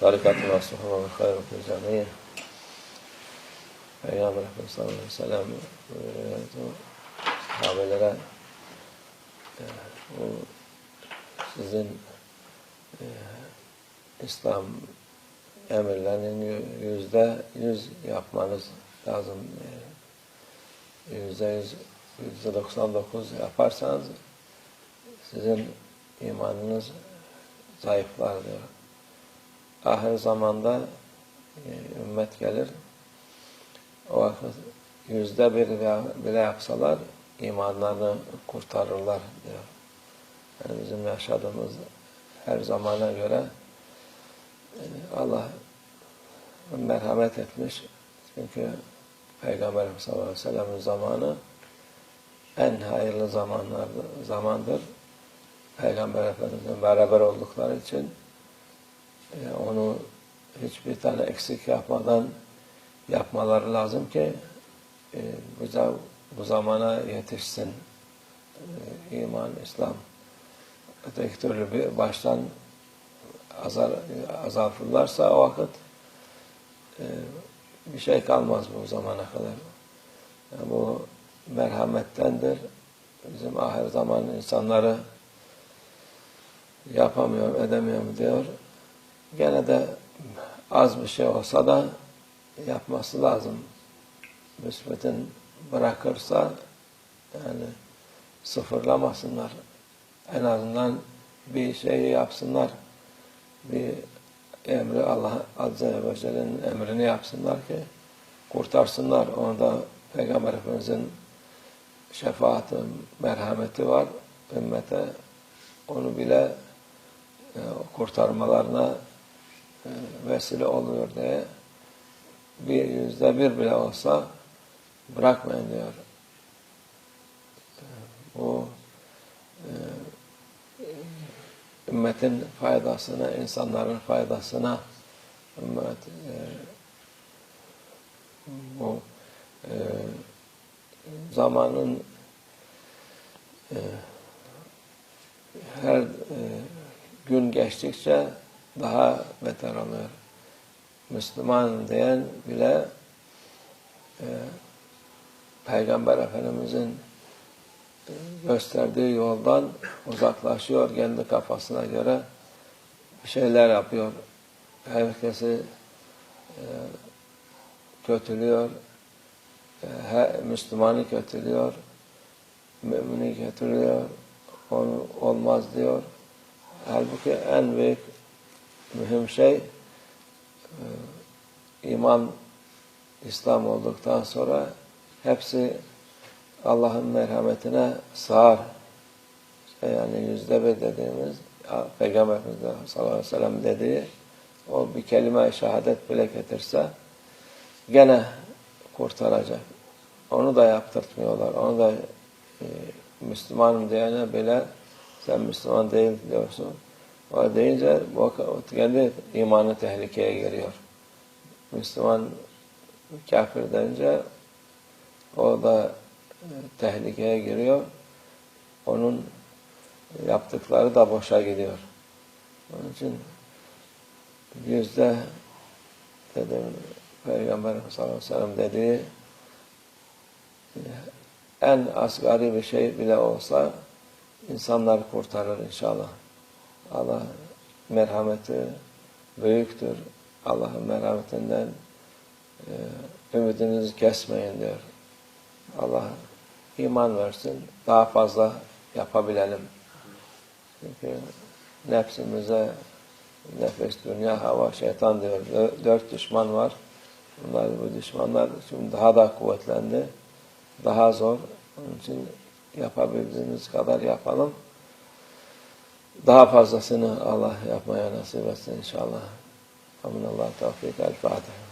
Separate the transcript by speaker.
Speaker 1: Tarikat ve Resulullah ve hayr ve camiye. Peygamber Efendimiz sallallahu aleyhi ve sellem sahabelere o sizin e, İslam emirlerinin yüzde yüz yapmanız lazım. Yüzde yüz yüzde doksan dokuz yaparsanız sizin imanınız zayıflar diyor. Ahir zamanda e, ümmet gelir. O vakit yüzde bir bile yapsalar imanlarını kurtarırlar diyor. Yani bizim yaşadığımız her zamana göre e, Allah merhamet etmiş. Çünkü Peygamber sallallahu aleyhi ve sellem'in zamanı en hayırlı zamanlar, zamandır. Peygamber Efendimiz'le beraber oldukları için e, onu hiçbir tane eksik yapmadan yapmaları lazım ki e, bize bu zamana yetişsin e, iman, İslam. Öteki türlü bir baştan azar, azaltırlarsa o vakit e, bir şey kalmaz bu zamana kadar. Yani bu merhamettendir. Bizim ahir zaman insanları yapamıyorum, edemiyorum diyor. Gene de az bir şey olsa da yapması lazım. Müsbetin bırakırsa yani sıfırlamasınlar. En azından bir şeyi yapsınlar. Bir emri Allah Azze ve Celle'nin emrini yapsınlar ki kurtarsınlar. Onda Peygamber Efendimiz'in şefaati, merhameti var ümmete. Onu bile e, kurtarmalarına e, vesile oluyor diye bir yüzde bir bile olsa bırakmayın diyor. Bu e, ümmetin faydasına, insanların faydasına ümmet e, bu e, zamanın e, her e, gün geçtikçe daha beter oluyor. Müslüman diyen bile e, Peygamber Efendimizin e, gösterdiği yoldan uzaklaşıyor kendi kafasına göre bir şeyler yapıyor. Herkesi e, kötülüyor. Müslümanı kötülüyor. Mümini kötülüyor. Onu olmaz diyor. Halbuki en büyük mühim şey e, iman İslam olduktan sonra hepsi Allah'ın merhametine sığar. Yani yüzde bir dediğimiz Peygamber Efendimiz sallallahu aleyhi ve sellem dediği o bir kelime şehadet bile getirse gene kurtaracak. Onu da yaptırtmıyorlar. Onu da e, Müslümanım diyene bile sen Müslüman değil diyorsun. O deyince bu kendi imanı tehlikeye giriyor. Müslüman kafir denince o da e, tehlikeye giriyor. Onun yaptıkları da boşa gidiyor. Onun için yüzde dedim Peygamber sallallahu aleyhi ve sellem dediği en asgari bir şey bile olsa insanlar kurtarır inşallah. Allah merhameti büyüktür. Allah'ın merhametinden e, ümidinizi kesmeyin diyor. Allah iman versin, daha fazla yapabilelim. Çünkü nefsimize nefes, dünya, hava, şeytan diyor. Dört düşman var. Bunlar bu düşmanlar şimdi daha da kuvvetlendi. Daha zor. Onun için yapabildiğimiz kadar yapalım. Daha fazlasını Allah yapmaya nasip etsin inşallah. Amin Allah tevfik. El Fatiha.